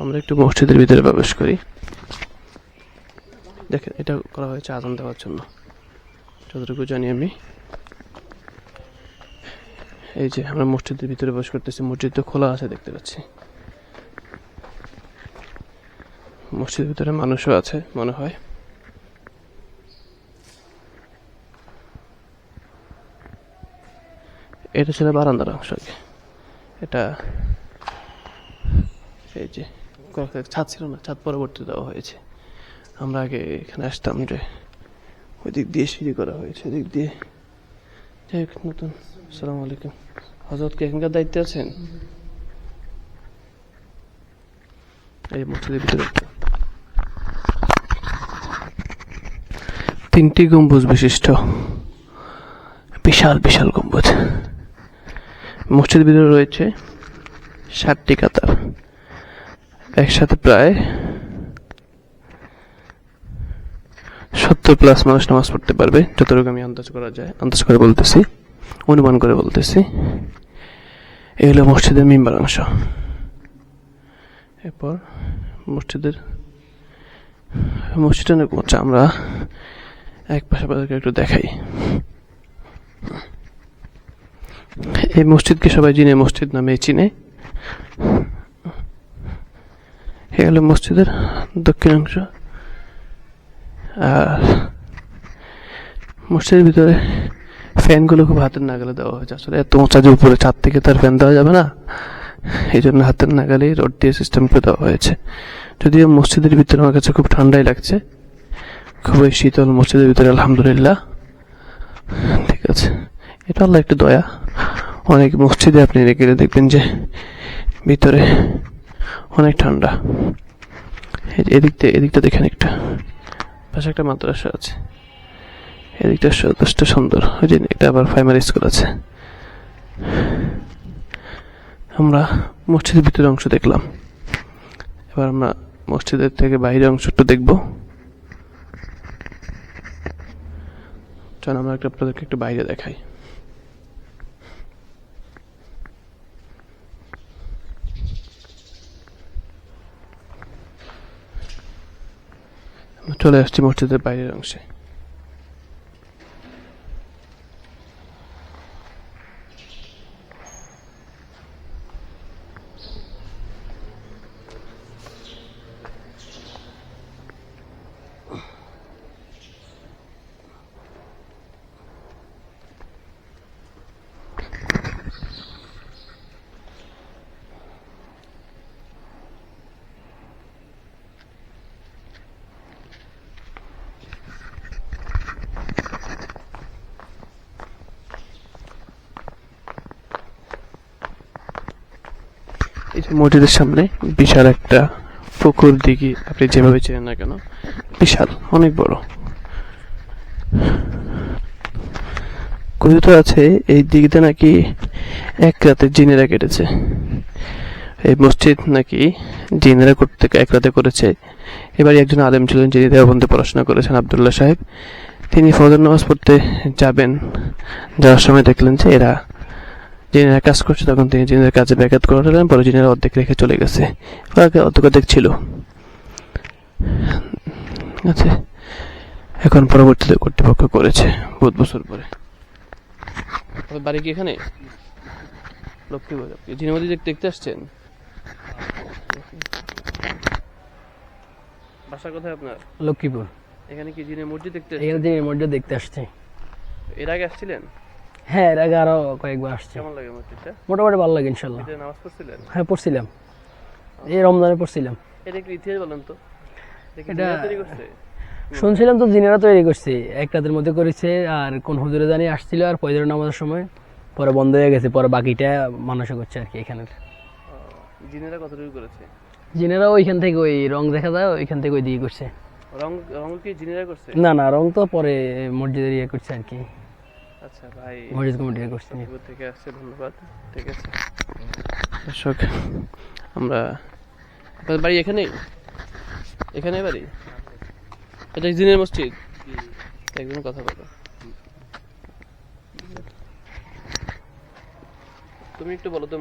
আমরা একটু মসজিদের ভিতরে প্রবেশ করি। দেখেন, এটা করা হয়েছে আজান দেওয়ার জন্য। যতটুকু জানি আমি। এই যে, আমরা মসজিদের ভিতরে প্রবেশ করতেছি। মসজিদ তো খোলা আছে, দেখতে পাচ্ছি। মসজিদের ভিতরে মানুষও আছে, মনে হয়। এটা ছিল বারান্দার অংশ এটা, এই যে ছাদ ছিল না, ছাদ পরবর্তী দেওয়া হয়েছে। আমরা আগে এখানে আসতাম যে ওই দিক দিয়ে সিঁড়ি করা হয়েছে ওই দিক দিয়ে। যাই হোক, নতুন। সালাম আলাইকুম। হজরত কি এখানকার দায়িত্বে আছেন? এই মসজিদের ভিতরে। তিনটি গম্বুজ বিশিষ্ট। বিশাল বিশাল গম্বুজ। মসজিদের ভিতরে রয়েছে ষাটটি কাতার। একসাথে প্রায় সত্তর প্লাস মানুষ নামাজ পড়তে পারবে। যতটুকু আমি আন্দাজ করা যায়, আন্দাজ করে বলতেছি, অনুমান করে বলতেছি। এই হলো মসজিদের মিম্বার অংশ। এরপর মসজিদের, মসজিদটা অনেক উঁচা আমরা এক পাশে আপনাদেরকে একটু দেখাই। এই মসজিদকে সবাই জিনে মসজিদ নামে চিনে। এ হলো মসজিদের দক্ষিণ অংশ। আর মসজিদের ভিতরে ফ্যানগুলো খুব হাতের নাগালে দেওয়া হয়েছে। আসলে এত উঁচা যে উপরে ছাদ থেকে তার ফ্যান দেওয়া যাবে না এই জন্য হাতের নাগালেই রড দিয়ে সিস্টেম করে দেওয়া হয়েছে। যদিও মসজিদের ভিতরে আমার কাছে খুব ঠান্ডাই লাগছে, খুবই শীতল মসজিদের ভিতরে, আলহামদুলিল্লাহ। ঠিক আছে। এটা আল্লাহ একটু দয়া। অনেক মসজিদে আপনি গেলে দেখবেন যে ভিতরে অনেক ঠান্ডা। এই যে এদিক দিয়ে, এদিকটা দেখেন একটা। পাশে একটা মাদ্রাসা আছে। এদিকটা যথেষ্ট সুন্দর। ওই যে এটা আবার প্রাইমারি স্কুল আছে। আমরা মসজিদের ভিতরে অংশ দেখলাম। এবার আমরা মসজিদের থেকে বাইরের অংশটা দেখব। চল, আমরা একটা আপনাদেরকে একটু বাইরে দেখাই। চলে আসছি মসজিদের বাইরের অংশে। এই যে মসজিদের সামনে বিশাল একটা পুকুর দিঘি, আপনি যেভাবে চেনেন না কেন, বিশাল, অনেক বড়। কথিত আছে, এই দিঘিতে নাকি এক রাতে জিনেরা কেটেছে। এই মসজিদ নাকি জিনেরা করতে, এক রাতে করেছে। এবারে একজন আলেম ছিলেন যিনি দেওবন্দে পড়াশোনা করেছেন, আবদুল্লাহ সাহেব। তিনি ফজর নামাজ পড়তে যাবেন। যাওয়ার সময় দেখলেন যে এরা জিনেরা কাজ করছে তখন তিনি জিনের কাজে ব্যাঘাত করালেন পরে জিনেরা অর্ধেক রেখে চলে গেছে। ওরা অর্ধেক অর্ধেক ছিল। আছে এখন পরবর্তীতে কর্তৃপক্ষ করেছে বহুত বছর পরে। আপনার বাড়ি কি এখানে? লক্ষ্মীপুর আপনি জিনেমদি দেখতে দেখতে আসছেন? বাসা কোথায় আপনার? লক্ষ্মীপুর। এখানে কি জিনে মসজিদ দেখতে এখানে যে মসজিদ দেখতে আসছি। এর আগে আসছিলেন? হ্যাঁ এর আগে আরও কয়েকবার আসছি। কেমন লাগে মসজিদটা? মোটামুটি ভালো লাগে ইনশাল্লাহ। নামাজ পড়ছিলেন? হ্যাঁ পড়ছিলাম। এই রমজানে পড়ছিলাম। এটা একটু ইতিহাস বলেন তো? এটা- শুনছিলাম তো জিনেরা তৈরি করছে। এক রাতের মধ্যে করেছে আর কোন হুজুরে জানি আসছিল আর পয়দের নামাজের সময়। পরে বন্ধ হয়ে গেছে পরে বাকিটা মানুষে করছে আর কি এখানে জিনেরা কতটুকু করেছে? জিনেরা ওইখান থেকে ওই রং দেখা যায় ওইখান থেকে ওই দিকে করছে। রং রং কি জিনেরা করছে? না না রং তো পরে মসজিদের ইয়ে করছে আর কি। আচ্ছা ভাই মসজিদ কমিটি করছে। থেকে আসছে ধন্যবাদ। ঠিক আছে। দর্শক আমরা আপনার বাড়ি এখানেই? এখানে বাড়ি? এটা জিনের মসজিদ? একদিন কথা বলো। তুমি একটু বলো